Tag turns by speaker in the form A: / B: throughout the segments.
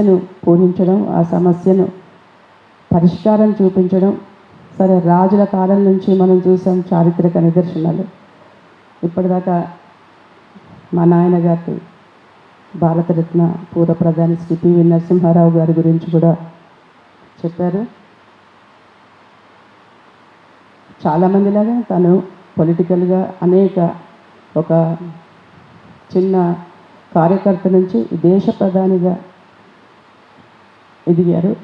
A: సమస్యను పూజించడం ఆ సమస్యను పరిష్కారం చూపించడం. సరే రాజుల కాలం నుంచి మనం చూసాం చారిత్రక నిదర్శనాలు. ఇప్పటిదాకా మా నాయన గారికి భారతరత్న పూర్వ ప్రధాని శ్రీ పివి నరసింహారావు గారి గురించి కూడా చెప్పారు. చాలామందిలాగా తను పొలిటికల్గా అనేక ఒక చిన్న కార్యకర్త నుంచి దేశ ప్రధానిగా ఎదిగారు.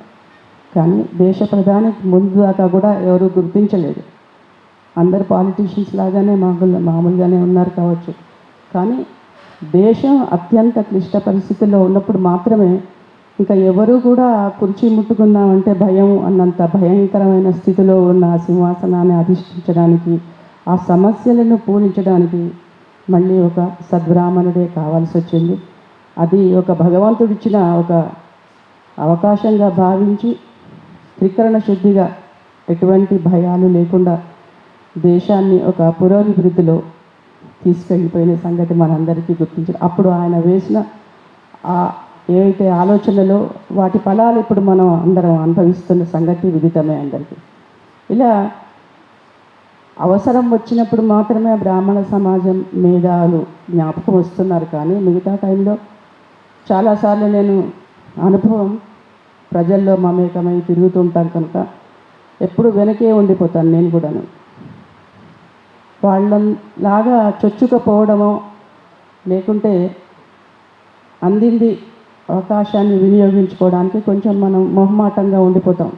A: కానీ దేశ ప్రధానికి ముందు దాకా కూడా ఎవరు గుర్తించలేదు. అందరు పాలిటీషియన్స్ లాగానే మామూలు మామూలుగానే ఉన్నారు కావచ్చు. కానీ దేశం అత్యంత క్లిష్ట పరిస్థితుల్లో ఉన్నప్పుడు మాత్రమే ఇంకా ఎవరు కూడా కుర్చీ ముట్టుకున్నామంటే భయం అన్నంత భయంకరమైన స్థితిలో ఉన్న ఆ సింహాసనాన్ని అధిష్ఠించడానికి ఆ సమస్యలను పూరించడానికి మళ్ళీ ఒక సద్బ్రాహ్మణుడే కావాల్సి వచ్చింది. అది ఒక భగవంతుడిచ్చిన ఒక అవకాశంగా భావించి త్రికరణ శుద్ధిగా ఎటువంటి భయాలు లేకుండా దేశాన్ని ఒక పురోభివృద్ధిలో తీసుకెళ్ళిపోయిన సంగతి మనందరికీ గుర్తించారు. అప్పుడు ఆయన వేసిన ఆ ఏవైతే ఆలోచనలో వాటి ఫలాలు ఇప్పుడు మనం అందరం అనుభవిస్తున్న సంగతి విదితమే అందరికీ. ఇలా అవసరం వచ్చినప్పుడు మాత్రమే బ్రాహ్మణ సమాజం మేధావులు జ్ఞాపకం వస్తున్నారు కానీ మిగతా టైంలో చాలాసార్లు నేను అనుభవం ప్రజల్లో మమేకమై తిరుగుతుంటాం కనుక ఎప్పుడు వెనకే ఉండిపోతాను నేను కూడాను. వాళ్ళలాగా చొచ్చుకపోవడమో లేకుంటే అందింది అవకాశాన్ని వినియోగించుకోవడానికి కొంచెం మనం మొహమాటంగా ఉండిపోతాం.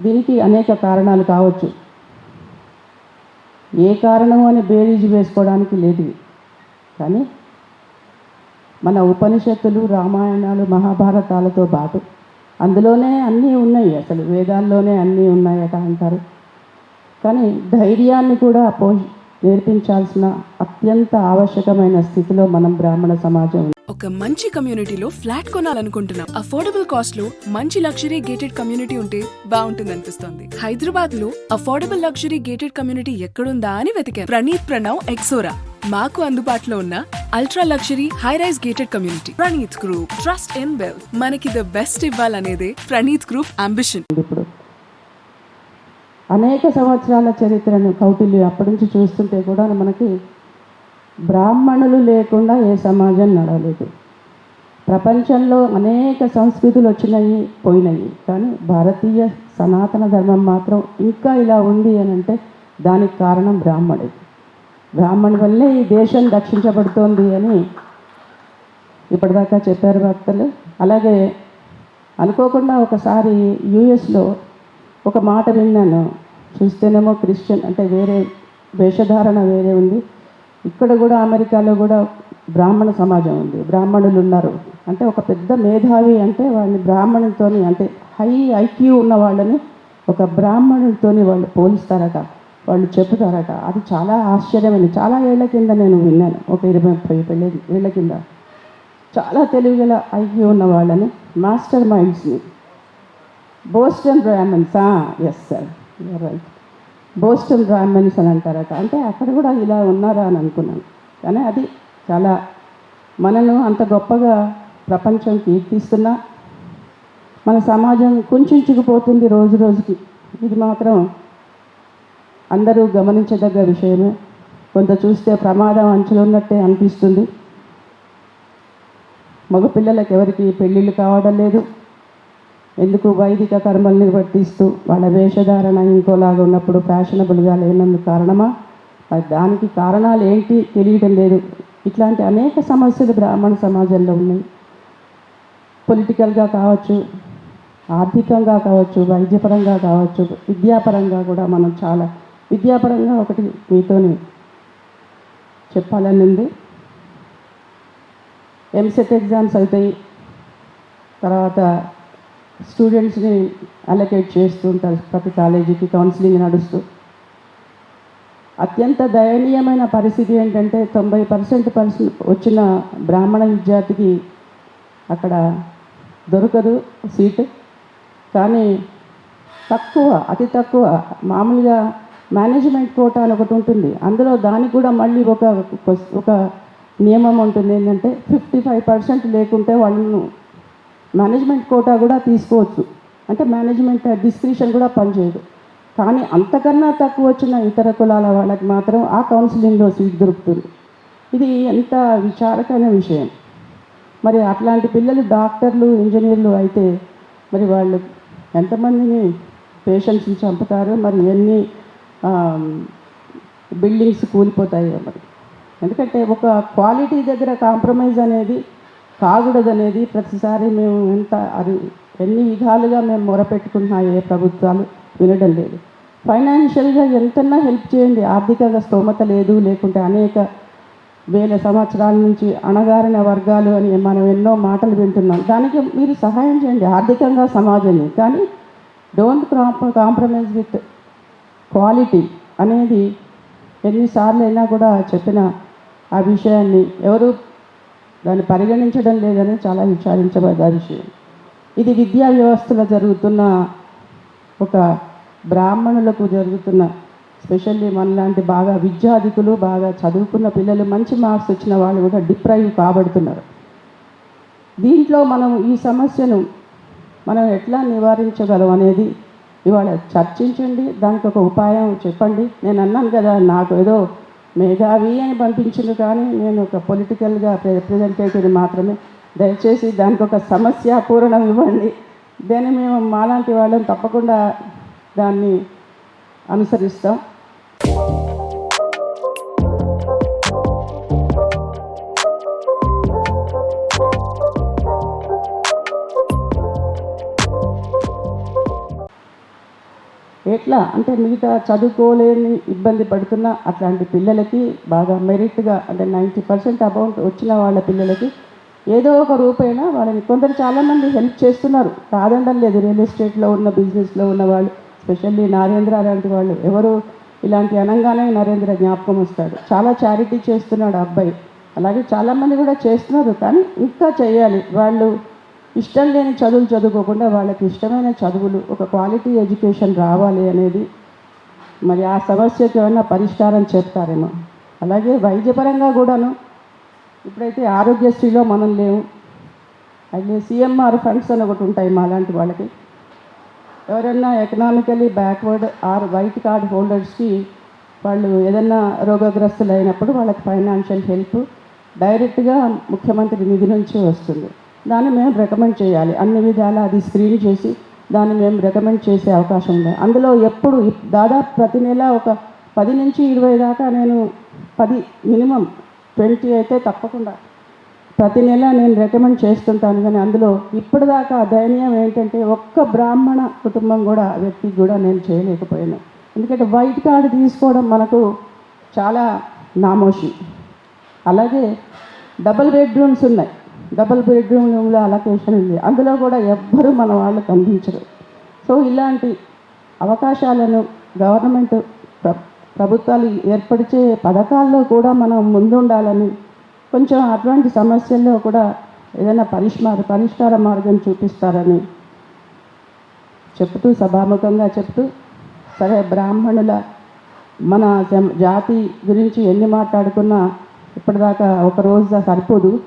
A: దీనికి అనేక కారణాలు కావచ్చు. ఏ కారణం అని బేరీజు వేసుకోవడానికి లేదు కానీ మన ఉపనిషత్తులు రామాయణాలు మహాభారతాలతో పాటు అందులోనే అన్నీ ఉన్నాయి అసలు వేదాల్లోనే అన్నీ ఉన్నాయట అంటారు. కానీ ధైర్యాన్ని కూడా పో నేర్పించాల్సిన అత్యంత ఆవశ్యకమైన స్థితిలో మనం బ్రాహ్మణ సమాజం
B: ఒక మంచి కమ్యూనిటీలో ఫ్లాట్ కొనాలనుకుంటున్నాం. అఫోర్డబుల్ కాస్ట్లో మంచి లగ్జరీ గేటెడ్ కమ్యూనిటీ ఉంటే బాగుంటుంది అనిపిస్తుంది హైదరాబాద్లో అఫోర్డబుల్ లగ్జరీ గేటెడ్ కమ్యూనిటీ ఎక్కడుందా అని వెతికాను ప్రణీత్ ప్రణవ్ ఎక్సోరా. మాకు అందుబాటులో ఉన్న ultra luxury high rise gated community Praneeth group trust in well మనకి ద బెస్ట్ ఇవ్వాలనేదే ప్రణీత్ గ్రూప్ అంబిషన్
A: ఇప్పుడు అనేక సంవత్సరాల చరిత్రను కౌటిల్యం అప్పటి నుంచి చూస్తుంటే కూడా మనకి బ్రాహ్మణులు లేకుండా ఏ సమాజం నడవలేదు. ప్రపంచంలో అనేక సంస్కృతులు వచ్చినాయి పోయినాయి. కానీ భారతీయ సనాతన ధర్మం మాత్రం ఇంకా ఇలా ఉంది అని అంటే దానికి కారణం బ్రాహ్మణుడు బ్రాహ్మణు వల్లే ఈ దేశం రక్షించబడుతోంది అని ఇప్పటిదాకా చెప్పారు భక్తులు. అలాగే అనుకోకుండా ఒకసారి యూఎస్లో ఒక మాట విన్నాను. చూస్తేనేమో క్రిస్టియన్ అంటే వేరే వేషధారణ వేరే ఉంది. ఇక్కడ కూడా అమెరికాలో కూడా బ్రాహ్మణ సమాజం ఉంది. బ్రాహ్మణులు ఉన్నారు. అంటే ఒక పెద్ద మేధావి అంటే వాళ్ళని బ్రాహ్మణులతోని అంటే హై ఐక్యూ ఉన్న వాళ్ళని ఒక బ్రాహ్మణులతోని వాళ్ళు పోలిస్తారట. వాళ్ళు చెప్తారట. అది చాలా ఆశ్చర్యమైన చాలా ఏళ్ళ కింద నేను విన్నాను. ఒక ఇరవై ముప్పై పెళ్ళి ఏళ్ళ కింద. చాలా తెలివిగల ఐక్యూ ఉన్న వాళ్ళని master మైండ్స్ని. Boston Brahmins yes sir right Boston Brahmins అని అంటారట. అంటే అక్కడ కూడా ఇలా ఉన్నారా అని అనుకున్నాను. కానీ అది చాలా మనను అంత గొప్పగా ప్రపంచం కీర్తిస్తున్నా మన సమాజం కుంచుకుపోతుంది రోజు రోజుకి. ఇది మాత్రం అందరూ గమనించదగ్గ విషయమే. కొంత చూస్తే ప్రమాదం అంచులు ఉన్నట్టే అనిపిస్తుంది. మగపిల్లలకు ఎవరికి పెళ్ళిళ్ళు కావడం లేదు. ఎందుకు వైదిక కర్మల్ని వర్తిస్తూ వాళ్ళ వేషధారణ ఇంకోలాగా ఉన్నప్పుడు ఫ్యాషనబుల్గా లేనందుకు కారణమా? మరి దానికి కారణాలు ఏంటి తెలియడం లేదు. ఇట్లాంటి అనేక సమస్యలు బ్రాహ్మణ సమాజంలో ఉన్నాయి. పొలిటికల్గా కావచ్చు ఆర్థికంగా కావచ్చు వైద్యపరంగా కావచ్చు విద్యాపరంగా కూడా మనం చాలా విద్యాపరంగా ఒకటి మీతోని చెప్పాలని ఉంది ఎంసెట్ ఎగ్జామ్స్ అవుతాయి. తర్వాత స్టూడెంట్స్ని అలొకేట్ చేస్తూ ఉంటారు ప్రతి కాలేజీకి కౌన్సిలింగ్ నడుస్తూ. అత్యంత దయనీయమైన పరిస్థితి ఏంటంటే తొంభై పర్సెంట్ పర్సెంట్ వచ్చిన బ్రాహ్మణ విద్యార్థికి అక్కడ దొరకదు సీటు. కానీ తక్కువ అతి తక్కువ మామూలుగా మేనేజ్మెంట్ కోటా అని ఒకటి ఉంటుంది. అందులో దానికి కూడా మళ్ళీ ఒక ఒక నియమం ఉంటుంది. ఏంటంటే ఫిఫ్టీ ఫైవ్ పర్సెంట్ లేకుంటే వాళ్ళను మేనేజ్మెంట్ కోటా కూడా తీసుకోవచ్చు. అంటే మేనేజ్మెంట్ డిస్క్రిప్షన్ కూడా పనిచేయదు. కానీ అంతకన్నా తక్కువ వచ్చిన ఇతర కులాల వాళ్ళకి మాత్రం ఆ కౌన్సిలింగ్లో సీట్ దొరుకుతుంది. ఇది ఎంత విచారకమైన విషయం. మరి అట్లాంటి పిల్లలు డాక్టర్లు ఇంజనీర్లు అయితే మరి వాళ్ళు ఎంతమందిని పేషెంట్స్ని చంపుతారు? మరి ఎన్ని బిల్డింగ్స్ కూలిపోతాయి మరి. ఎందుకంటే ఒక క్వాలిటీ దగ్గర కాంప్రమైజ్ అనేది కాకూడదు అనేది ప్రతిసారి మేము ఎంత అది ఎన్ని విధాలుగా మేము మొరపెట్టుకున్నా ఏ ప్రభుత్వాలు వినడం లేదు. ఫైనాన్షియల్గా ఎంతన్నా హెల్ప్ చేయండి. ఆర్థికంగా స్తోమత లేదు లేకుంటే అనేక వేల సంవత్సరాల నుంచి అణగారిన వర్గాలు అని మనం ఎన్నో మాటలు వింటున్నాం. దానికి మీరు సహాయం చేయండి. ఆర్థికంగా సమాజాన్ని కానీ డోంట్ కాంప్రమైజ్ విత్ క్వాలిటీ అనేది ఎన్నిసార్లు అయినా కూడా చెప్పిన ఆ విషయాన్ని ఎవరు దాన్ని పరిగణించడం లేదని చాలా విచారించబడ్డ విషయం. ఇది విద్యా వ్యవస్థలో జరుగుతున్న ఒక బ్రాహ్మణులకు జరుగుతున్న స్పెషల్లీ మనలాంటి బాగా విద్యాధికులు బాగా చదువుకున్న పిల్లలు మంచి మార్క్స్ వచ్చిన వాళ్ళు కూడా డిప్రైవ్ కాబడుతున్నారు. దీంట్లో మనం ఈ సమస్యను మనం ఎట్లా నివారించగలం అనేది ఇవాళ చర్చించండి దానికి ఒక ఉపాయం చెప్పండి. నేను అన్నాను కదా నాకు ఏదో మేధావి అని పంపించింది కానీ నేను ఒక పొలిటికల్గా రిప్రజెంటేటివ్ మాత్రమే. దయచేసి దానికి ఒక సమస్య పూరణం ఇవ్వండి. దాన్ని మేము మాలాంటి వాళ్ళని తప్పకుండా దాన్ని అనుసరిస్తాం. ఎట్లా? అంటే మిగతా చదువుకోలేని ఇబ్బంది పడుతున్న అట్లాంటి పిల్లలకి బాగా మెరిట్గా అంటే నైంటీ పర్సెంట్ అమౌంట్ వచ్చిన వాళ్ళ పిల్లలకి ఏదో ఒక రూపేణ వాళ్ళని కొందరు చాలామంది హెల్ప్ చేస్తున్నారు. కాదండం లేదు రియల్ ఎస్టేట్లో ఉన్న బిజినెస్లో ఉన్న వాళ్ళు స్పెషల్లీ నరేంద్ర లాంటి వాళ్ళు ఎవరు ఇలాంటి అనగానే నరేంద్ర జ్ఞాపకం వస్తాడు. చాలా చారిటీ చేస్తున్నాడు ఆ అబ్బాయి. అలాగే చాలామంది కూడా చేస్తున్నారు కానీ ఇంకా చేయాలి. వాళ్ళు ఇష్టం లేని చదువులు చదువుకోకుండా వాళ్ళకి ఇష్టమైన చదువులు ఒక క్వాలిటీ ఎడ్యుకేషన్ రావాలి అనేది మరి ఆ సమస్యకి ఏమైనా పరిష్కారం చెప్తారేమో అలాగే వైద్యపరంగా కూడాను ఇప్పుడైతే ఆరోగ్యశ్రీలో మనం లేవు. అయితే సిఎంఆర్ ఫండ్స్ అని ఒకటి ఉంటాయి మా లాంటి వాళ్ళకి. ఎవరైనా economically backward or white card హోల్డర్స్కి వాళ్ళు ఏదైనా రోగగ్రస్తులు అయినప్పుడు వాళ్ళకి ఫైనాన్షియల్ హెల్ప్ డైరెక్ట్గా ముఖ్యమంత్రి నిధి నుంచి వస్తుంది. దాన్ని మేము రికమెండ్ చేయాలి. అన్ని విధాల అది స్క్రీన్ చేసి దాన్ని మేము రికమెండ్ చేసే అవకాశం ఉంది. అందులో ఎప్పుడు దాదాపు ప్రతి నెల ఒక పది నుంచి ఇరవై దాకా నేను పది మినిమం ట్వంటీ అయితే తప్పకుండా ప్రతి నెల నేను రికమెండ్ చేస్తుంటాను. కానీ అందులో ఇప్పటిదాకా దయనీయం ఏంటంటే ఒక్క బ్రాహ్మణ కుటుంబం కూడా వ్యక్తికి కూడా నేను చేయలేకపోయాను. ఎందుకంటే వైట్ కార్డు తీసుకోవడం మనకు చాలా నామోషి. అలాగే డబుల్ బెడ్రూమ్స్ ఉన్నాయి. డబుల్ బెడ్రూమ్లో అలొకేషన్ ఉంది. అందులో కూడా ఎవ్వరూ మన వాళ్ళు కనిపించరు. సో ఇలాంటి అవకాశాలను గవర్నమెంట్ ప్ర ప్రభుత్వాలు ఏర్పరిచే పథకాల్లో కూడా మనం ముందుండాలని కొంచెం అటువంటి సమస్యల్లో కూడా ఏదైనా పరిష్కార పరిష్కార మార్గం చూపిస్తారని చెప్తూ సభాముఖంగా చెప్తూ సరే బ్రాహ్మణుల మన జాతి గురించి ఎన్ని మాట్లాడుకున్నా ఇప్పటిదాకా ఒక రోజు సరిపోదు.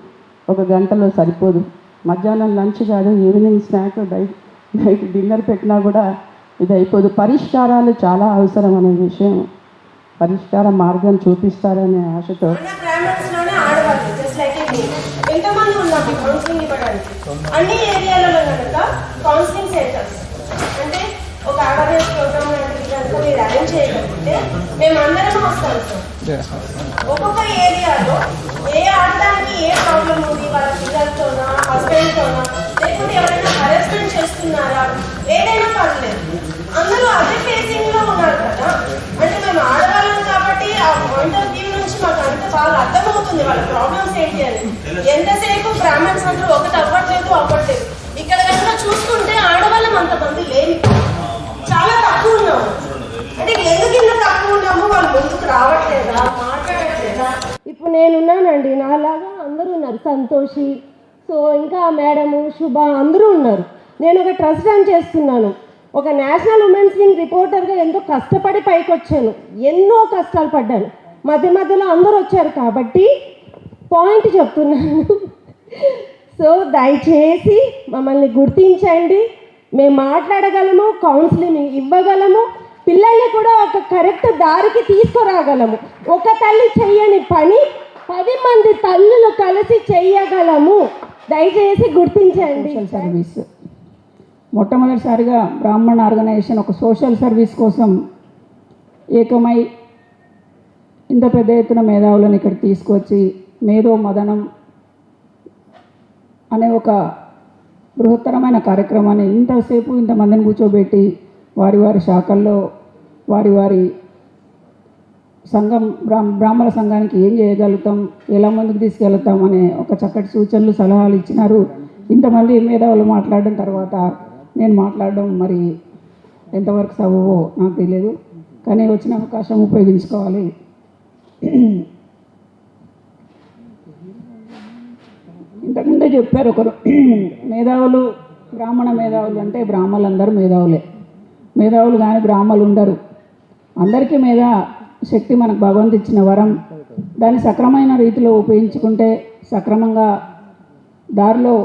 A: ఒక గంటలో సరిపోదు. మధ్యాహ్నం లంచ్ కాదు evening snack night night dinner పెట్టినా కూడా ఇది అయిపోదు పరిష్కారాలు చాలా అవసరం అనే విషయం. పరిష్కార మార్గం చూపిస్తారనే ఆశతో.
C: అన్ని ఏరియాలలో కనుక కౌన్సిలింగ్ సెంటర్స్ అంటే ఒక అవేర్నెస్ ప్రోగ్రామ్ లాంటివి కనుక మీరు అరేంజ్ చేయగలిగితే మేము అందరం వస్తాం సార్. ఒక్కొక్క అయినా పర్లేదు. అందరూ అదే ఫేసింగ్లో ఉన్నారు కదా. అంటే మేము ఆడవాళ్ళం కాబట్టి ఆ పాయింట్ ఆఫ్ వ్యూ నుంచి మాకు అంత బాగా అర్థమవుతుంది వాళ్ళ ప్రాబ్లమ్స్ ఏంటి అని. ఎంతసేపు బ్రాహ్మణ్స్ అందరూ ఒకటి అవ్వట్లేదు అవ్వట్లేదు. ఇక్కడ కనుక చూసుకుంటే ఆడవాళ్ళం అంతమంది లేని చాలా తక్కువ ఉన్నాము. అంటే ఎందుకు ఇంత తక్కువ ఉన్నాము? వాళ్ళు ముందుకు రావట్లేదా? మాట్లాడట్లేదా? ఇప్పుడు నేనున్నానండి. నాలాగా అందరూ ఉన్నారు. సంతోషి సో ఇంకా మేడము శుభ అందరూ ఉన్నారు. నేను ఒక ట్రస్ట్ రన్ చేస్తున్నాను. ఒక నేషనల్ ఉమెన్స్ వింగ్ రిపోర్టర్గా ఎంతో కష్టపడి పైకి వచ్చాను ఎన్నో కష్టాలు పడ్డాను. మధ్య మధ్యలో అందరూ వచ్చారు కాబట్టి పాయింట్ చెప్తున్నాను. సో దయచేసి మమ్మల్ని గుర్తించండి. మేము మాట్లాడగలము కౌన్సిలింగ్ ఇవ్వగలము. పిల్లల్ని కూడా ఒక కరెక్ట్ దారికి తీసుకురాగలము. ఒక తల్లి చెయ్యని పని పది మంది తల్లులు కలిసి చెయ్యగలము దయచేసి గుర్తించండి.
D: సర్వీస్ మొట్టమొదటిసారిగా బ్రాహ్మణ ఆర్గనైజేషన్ ఒక సోషల్ సర్వీస్ కోసం ఏకమై ఇంత పెద్ద ఎత్తున మేధావులను ఇక్కడ తీసుకొచ్చి మేధో మదనం అనే ఒక బృహత్తరమైన కార్యక్రమాన్ని ఇంతసేపు ఇంతమందిని కూర్చోబెట్టి వారి వారి శాఖల్లో వారి వారి సంఘం బ్రాహ్మ బ్రాహ్మణ సంఘానికి ఏం చేయగలుగుతాం ఎలా ముందుకు తీసుకెళ్తాం అనే ఒక చక్కటి సూచనలు సలహాలు ఇచ్చినారు. ఇంతమంది మేధావులు మాట్లాడిన తర్వాత నేను మాట్లాడడం మరి ఎంతవరకు సబబో నాకు తెలియదు కానీ వచ్చిన అవకాశం ఉపయోగించుకోవాలి. ఇంతకుముందే చెప్పారు ఒకరు మేధావులు బ్రాహ్మణ మేధావులు అంటే బ్రాహ్మలందరూ మేధావులే. మేధావులు కానీ బ్రాహ్మలు ఉండరు. అందరికీ మీద శక్తి మనకు భగవంతు ఇచ్చిన వరం. దాన్ని సక్రమైన రీతిలో ఉపయోగించుకుంటే సక్రమంగా దారిలో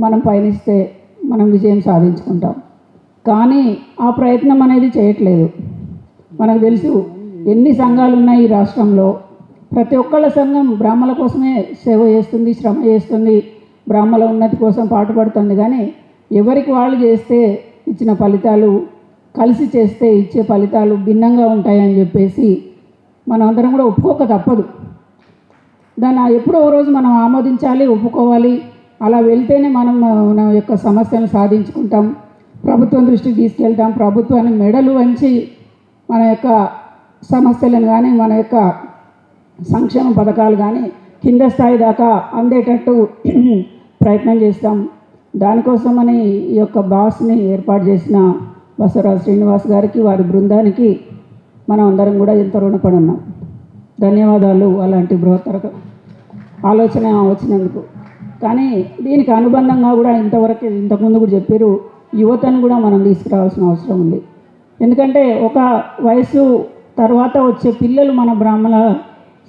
D: మనం పయనిస్తే మనం విజయం సాధించుకుంటాం. కానీ ఆ ప్రయత్నం అనేది చేయట్లేదు. మనకు తెలుసు ఎన్ని సంఘాలు ఉన్నాయి ఈ రాష్ట్రంలో. ప్రతి ఒక్కళ్ళ సంఘం బ్రాహ్మల కోసమే సేవ చేస్తుంది శ్రమ చేస్తుంది బ్రాహ్మల ఉన్నతి కోసం పాటుపడుతుంది కానీ ఎవరికి వాళ్ళు చేస్తే ఇచ్చిన ఫలితాలు కలిసి చేస్తే ఇచ్చే ఫలితాలు భిన్నంగా ఉంటాయని చెప్పేసి మనం అందరం కూడా ఒప్పుకోక తప్పదు. దాన్ని ఎప్పుడో ఓ రోజు మనం ఆమోదించాలి ఒప్పుకోవాలి. అలా వెళ్తేనే మనం మన యొక్క సమస్యను సాధించుకుంటాం. ప్రభుత్వం దృష్టికి తీసుకెళ్తాం. ప్రభుత్వాన్ని మెడలు వంచి మన యొక్క సమస్యలను కానీ మన యొక్క సంక్షేమ పథకాలు కానీ కింద స్థాయి దాకా అందేటట్టు ప్రయత్నం చేస్తాం. దానికోసమని ఈ యొక్క బాస్ని ఏర్పాటు చేసిన బసవరాజు శ్రీనివాస్ గారికి వారి బృందానికి మనం అందరం కూడా ఎంతో రుణపడి ఉన్నాం. ధన్యవాదాలు అలాంటి బృహత్తర ఆలోచన వచ్చినందుకు. కానీ దీనికి అనుబంధంగా కూడా ఇంతవరకు ఇంతకుముందు కూడా చెప్పారు యువతను కూడా మనం తీసుకురావాల్సిన అవసరం ఉంది. ఎందుకంటే ఒక వయసు తర్వాత వచ్చే పిల్లలు మన బ్రాహ్మణ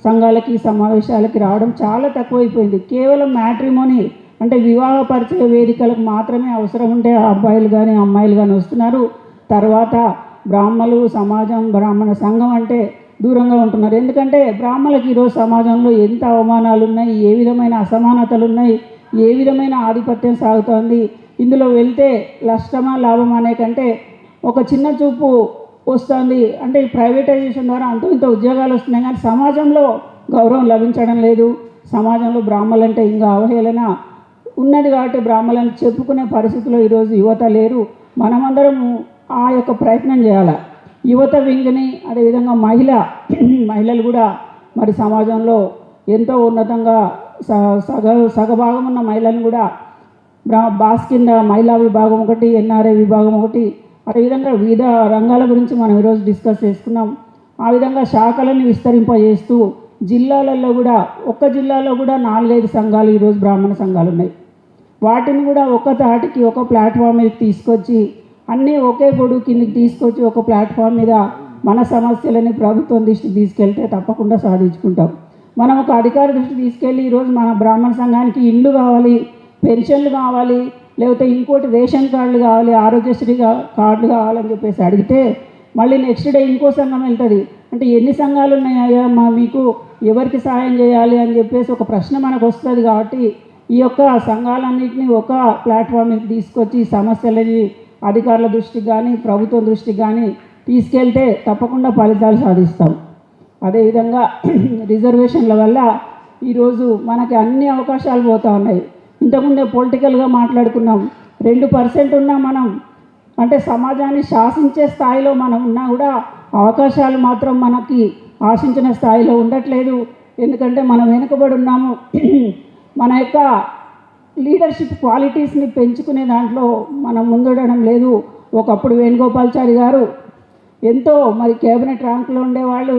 D: సంఘాలకి సమావేశాలకి రావడం చాలా తక్కువైపోయింది. కేవలం మ్యాట్రిమోని అంటే వివాహ పరిచయ వేదికలకు మాత్రమే అవసరం ఉంటే ఆ అబ్బాయిలు కానీ అమ్మాయిలు కానీ వస్తున్నారు. తర్వాత బ్రాహ్మలు సమాజం బ్రాహ్మణ సంఘం అంటే దూరంగా ఉంటున్నారు. ఎందుకంటే బ్రాహ్మణులకు ఈరోజు సమాజంలో ఎంత అవమానాలు ఉన్నాయి ఏ విధమైన అసమానతలు ఉన్నాయి ఏ విధమైన ఆధిపత్యం సాగుతోంది ఇందులో వెళ్తే నష్టమా లాభమా అనే కంటే ఒక చిన్న చూపు వస్తుంది. అంటే ఈ ప్రైవేటైజేషన్ ద్వారా అంటూ ఇంత ఉద్యోగాలు వస్తున్నాయి. కానీ సమాజంలో గౌరవం లభించడం లేదు. సమాజంలో బ్రాహ్మలంటే అంటే ఇంకా అవహేళన ఉన్నది కాబట్టి బ్రాహ్మలను చెప్పుకునే పరిస్థితిలో ఈరోజు యువత లేరు. మనమందరం ఆ యొక్క ప్రయత్నం చేయాలి? యువత వింగ్ని అదేవిధంగా మహిళ మహిళలు కూడా మరి సమాజంలో ఎంతో ఉన్నతంగా స సగ సగభాగం ఉన్న మహిళలను కూడా బాస్ కింద మహిళా విభాగం ఒకటి ఎన్ఆర్ఐ విభాగం ఒకటి అదేవిధంగా వివిధ రంగాల గురించి మనం ఈరోజు డిస్కస్ చేసుకున్నాం. ఆ విధంగా శాఖలను విస్తరింపజేస్తూ జిల్లాలలో కూడా ఒక్క జిల్లాలో కూడా నాలుగైదు సంఘాలు ఈరోజు బ్రాహ్మణ సంఘాలు ఉన్నాయి వాటిని కూడా ఒక తాటికి ఒక ప్లాట్ఫామ్ మీద తీసుకొచ్చి అన్నీ ఒకే గొడుగు కిందకి తీసుకొచ్చి ఒక ప్లాట్ఫామ్ మీద మన సమస్యలని ప్రభుత్వం దృష్టి తీసుకెళ్తే తప్పకుండా సాధించుకుంటాం. మనం ఒక అధికార దృష్టి తీసుకెళ్ళి ఈరోజు మన బ్రాహ్మణ సంఘానికి ఇండ్లు కావాలి పెన్షన్లు కావాలి లేకపోతే ఇంకోటి రేషన్ కార్డులు కావాలి ఆరోగ్యశ్రీ కార్డులు కావాలని చెప్పేసి అడిగితే మళ్ళీ నెక్స్ట్ డే ఇంకో సంఘం వెళ్తుంది. అంటే ఎన్ని సంఘాలు ఉన్నాయా మా మీకు ఎవరికి సాయం చేయాలి అని చెప్పేసి ఒక ప్రశ్న మనకు వస్తుంది కాబట్టి ఈ యొక్క సంఘాలన్నింటినీ ఒక ప్లాట్ఫామ్ మీద తీసుకొచ్చి సమస్యలని అధికారుల దృష్టికి కానీ ప్రభుత్వం దృష్టికి కానీ తీసుకెళ్తే తప్పకుండా ఫలితాలు సాధిస్తాం. అదేవిధంగా రిజర్వేషన్ల వల్ల ఈరోజు మనకి అన్ని అవకాశాలు పోతూ ఉన్నాయి. ఇంతకుముందే పొలిటికల్గా మాట్లాడుకున్నాం. రెండు పర్సెంట్ ఉన్నా మనం అంటే సమాజాన్ని శాసించే స్థాయిలో మనం ఉన్నా కూడా అవకాశాలు మాత్రం మనకి ఆశించిన స్థాయిలో ఉండట్లేదు. ఎందుకంటే మనం వెనుకబడి ఉన్నాము. మన యొక్క లీడర్షిప్ క్వాలిటీస్ని పెంచుకునే దాంట్లో మనం ముందుండడం లేదు. ఒకప్పుడు వేణుగోపాల్చారి గారు ఎంతో మరి కేబినెట్ ర్యాంకులో ఉండేవాళ్ళు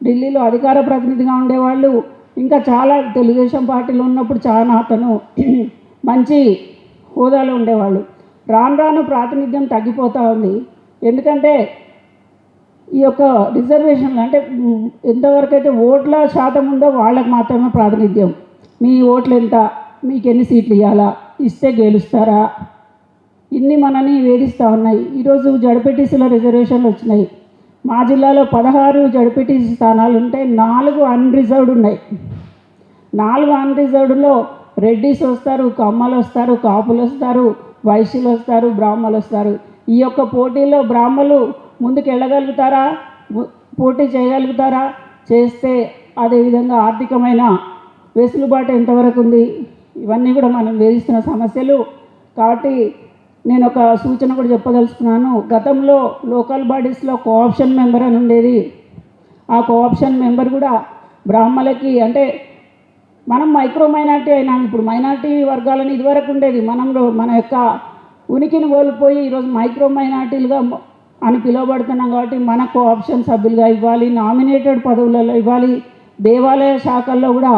D: ఢిల్లీలో అధికార ప్రతినిధిగా ఉండేవాళ్ళు. ఇంకా చాలా తెలుగుదేశం పార్టీలో ఉన్నప్పుడు చాలా అతను మంచి హోదాలో ఉండేవాళ్ళు. రాను రాను ప్రాతినిధ్యం తగ్గిపోతూ ఉంది. ఎందుకంటే ఈ యొక్క రిజర్వేషన్లు అంటే ఎంతవరకు అయితే ఓట్ల శాతం ఉందో వాళ్ళకి మాత్రమే ప్రాతినిధ్యం. మీ ఓట్లు ఎంత? మీకు ఎన్ని సీట్లు ఇవ్వాలా ఇస్తే గెలుస్తారా? ఇన్ని మనని వేధిస్తూ ఉన్నాయి. ఈరోజు జడ్పీటీసీలో రిజర్వేషన్లు వచ్చినాయి. మా జిల్లాలో పదహారు జడపెటీసీ స్థానాలు ఉంటే నాలుగు అన్రిజర్వ్డ్ ఉన్నాయి. నాలుగు అన్రిజర్వ్డ్లో రెడ్డిస్ వస్తారు కమ్మలు వస్తారు కాపులు వస్తారు వైశ్యులు వస్తారు బ్రాహ్మలు వస్తారు. ఈ యొక్క పోటీలో బ్రాహ్మలు ముందుకు వెళ్ళగలుగుతారా పోటీ చేయగలుగుతారా? చేస్తే అదేవిధంగా ఆర్థికమైన వెసులుబాటు ఎంతవరకు ఉంది? ఇవన్నీ కూడా మనం వేధిస్తున్న సమస్యలు. కాబట్టి నేను ఒక సూచన కూడా చెప్పదలుచుకున్నాను. గతంలో లోకల్ బాడీస్లో కోఆప్షన్ మెంబర్ అని ఉండేది. ఆ కోఆప్షన్ మెంబర్ కూడా బ్రాహ్మలకి అంటే మనం మైక్రో మైనార్టీ అయినాం. ఇప్పుడు మైనార్టీ వర్గాలని ఇదివరకు ఉండేది. మనంలో మన యొక్క ఉనికిని కోల్పోయి ఈరోజు మైక్రో మైనార్టీలుగా అని పిలువబడుతున్నాం కాబట్టి మనకు ఆప్షన్ సభ్యులుగా ఇవ్వాలి. నామినేటెడ్ పదవులలో ఇవ్వాలి. దేవాలయ శాఖల్లో కూడా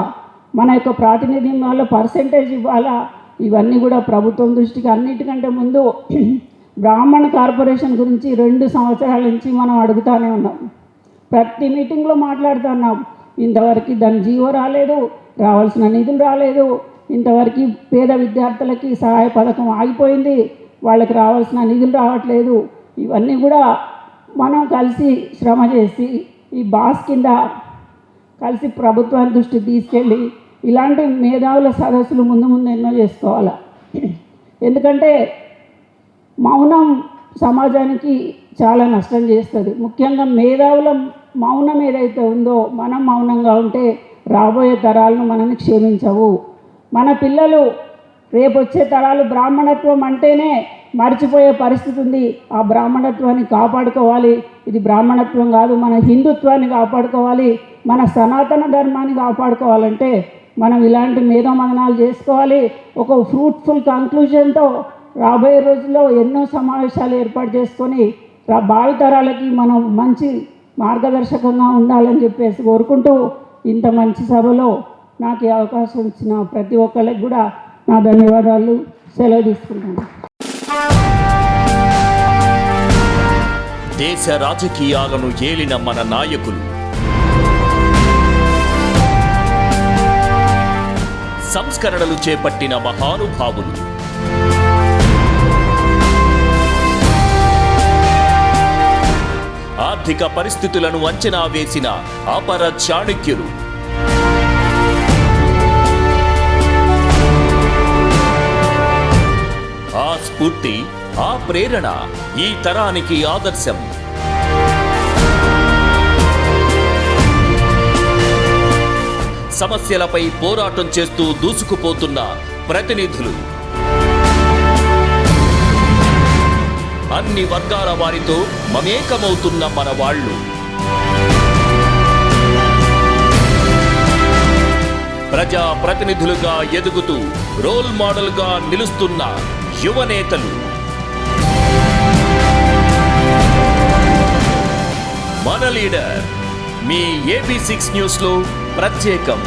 D: మన యొక్క ప్రాతినిధ్యం వల్ల పర్సంటేజ్ ఇవ్వాలా? ఇవన్నీ కూడా ప్రభుత్వం దృష్టికి అన్నిటికంటే ముందు బ్రాహ్మణ కార్పొరేషన్ గురించి రెండు సంవత్సరాల నుంచి మనం అడుగుతానే ఉన్నాం. ప్రతి మీటింగ్లో మాట్లాడుతున్నాం ఇంతవరకు దాని జీవో రాలేదు రావాల్సిన నిధులు రాలేదు. ఇంతవరకు పేద విద్యార్థులకి సహాయ పథకం ఆగిపోయింది వాళ్ళకి రావాల్సిన నిధులు రావట్లేదు. ఇవన్నీ కూడా మనం కలిసి శ్రమ చేసి ఈ బాస్ కింద కలిసి ప్రభుత్వాన్ని దృష్టికి తీసుకెళ్ళి ఇలాంటి మేధావుల సదస్సులు ముందు ముందు ఎన్నో చేసుకోవాలి? ఎందుకంటే మౌనం సమాజానికి చాలా నష్టం చేస్తుంది. ముఖ్యంగా మేధావుల మౌనం ఏదైతే ఉందో మనం మౌనంగా ఉంటే రాబోయే తరాలను మనల్ని క్షమించవు. మన పిల్లలు రేపు వచ్చే తరాలు బ్రాహ్మణత్వం అంటేనే మర్చిపోయే పరిస్థితి ఉంది. ఆ బ్రాహ్మణత్వాన్ని కాపాడుకోవాలి. ఇది బ్రాహ్మణత్వం కాదు మన హిందుత్వాన్ని కాపాడుకోవాలి. మన సనాతన ధర్మాన్ని కాపాడుకోవాలంటే మనం ఇలాంటి మేధోమదనాలు చేసుకోవాలి. ఒక ఫ్రూట్ఫుల్ కంక్లూజన్తో రాబోయే రోజుల్లో ఎన్నో సమావేశాలు ఏర్పాటు చేసుకొని రా భావితరాలకి మనం మంచి మార్గదర్శకంగా ఉండాలని చెప్పేసి కోరుకుంటూ ఇంత మంచి సభలో నాకు ఈ అవకాశం ఇచ్చిన ప్రతి ఒక్కరికి కూడా నా ధన్యవాదాలు. సెలవు తీసుకుంటాను
E: దేశ రాజకీయాలను ఏలిన మన నాయకులు సంస్కరణలు చేపట్టిన మహానుభావులు. ఆర్థిక పరిస్థితులను అంచనా వేసిన అపర చాణక్యులు. ఆ స్ఫూర్తి ఆ ప్రేరణ ఈ తరానికి ఆదర్శం. సమస్యలపై పోరాటం చేస్తూ దూసుకుపోతున్న ప్రతినిధులు. అన్ని వర్గాల వారితో మమేకమవుతున్న మన వాళ్ళు. ప్రజా ప్రతినిధులుగా ఎదుగుతూ రోల్ మోడల్గా నిలుస్తున్న యువనేతలు మన లీడర్ మీ ఏబీ సిక్స్ న్యూస్లో ప్రత్యేకం.